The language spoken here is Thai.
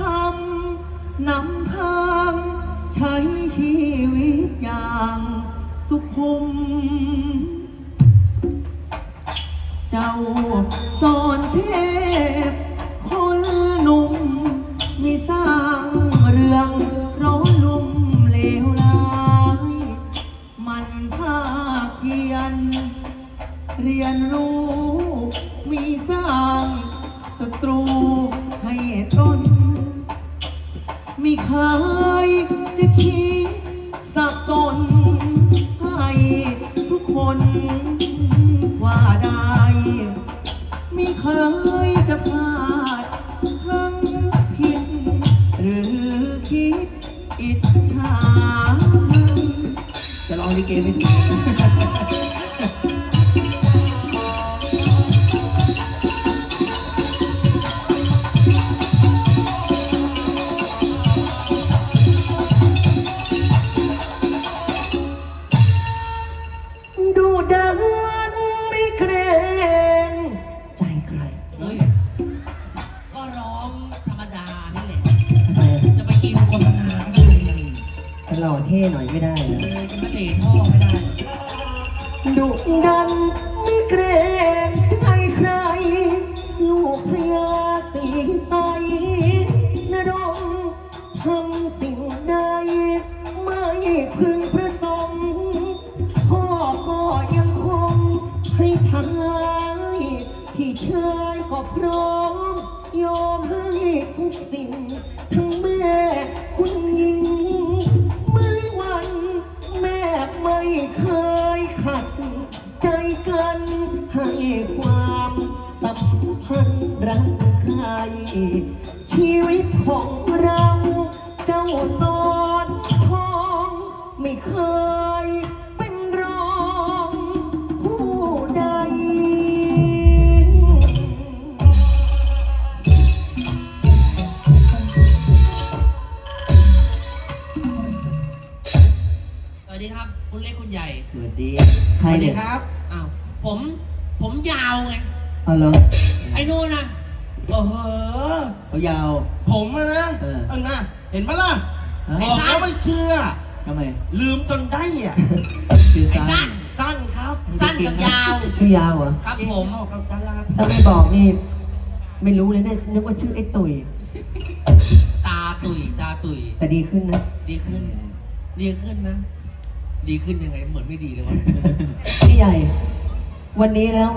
ธรรมนำทางใช้ชีวิตอย่างสุขุม เจ้าสอนเทพ คนหนุ่ม มีสร้างเรื่องร้อนลุ่มเลวร้าย มันภาคเรียน เรียนรู้ มีสร้างศัตรู มีเคยจะคิดสับสน ให้ทุกคนว่าได้ ไมีเคยจะพลาดพลั้งผิด หรือคิดอิจฉาจะลองลิเกไหม หล่อเท่หน่อยไม่ได้เหรอเลยจะมาเหล่ท่อไม่ได้ ดุดันไม่เกรงใจใคร ลูกพญาสีใสนรงค์ทำสิ่งใด ไม่พึงประสงค์พ่อก็ยังคงให้ทายพี่ชายก็พร้อม ยอมให้ทุกสิ่ง ทั้งแม่คุณ ให้ความสัมพันธ์รักใคร ชีวิตของเรา เจ้าสอนทอง ไม่เคยเป็นรองผู้ใด สวัสดีครับ คุณเล็กคุณใหญ่ สวัสดี ใครเนี่ยครับ อ้าว ผม ผมยาวไง เอาเหรอไอ้นู่นนะโอ้โหเขายาว ผมอะนะเออเออนะเห็นปะล่ะฮะบอกแล้วไม่เชื่อ ทำไมลืมจนได้อะ ชื่อไอ้สั้สั้นน สั้นครับสั้นกับยาว ชื่อยาวเหรอครับผม เก่งออกกับดาราถ้าไม่บอกนี่ ไม่รู้เลยเนี่ยนึกว่าชื่อไอ้ตุยตาตุยตาตุยแต่ดีขึ้นนะดีขึ้น ดีขึ้นนะ ดีขึ้นยังไง เหมือนไม่ดีเลยวะ พี่ใหญ่ วันนี้แล้ว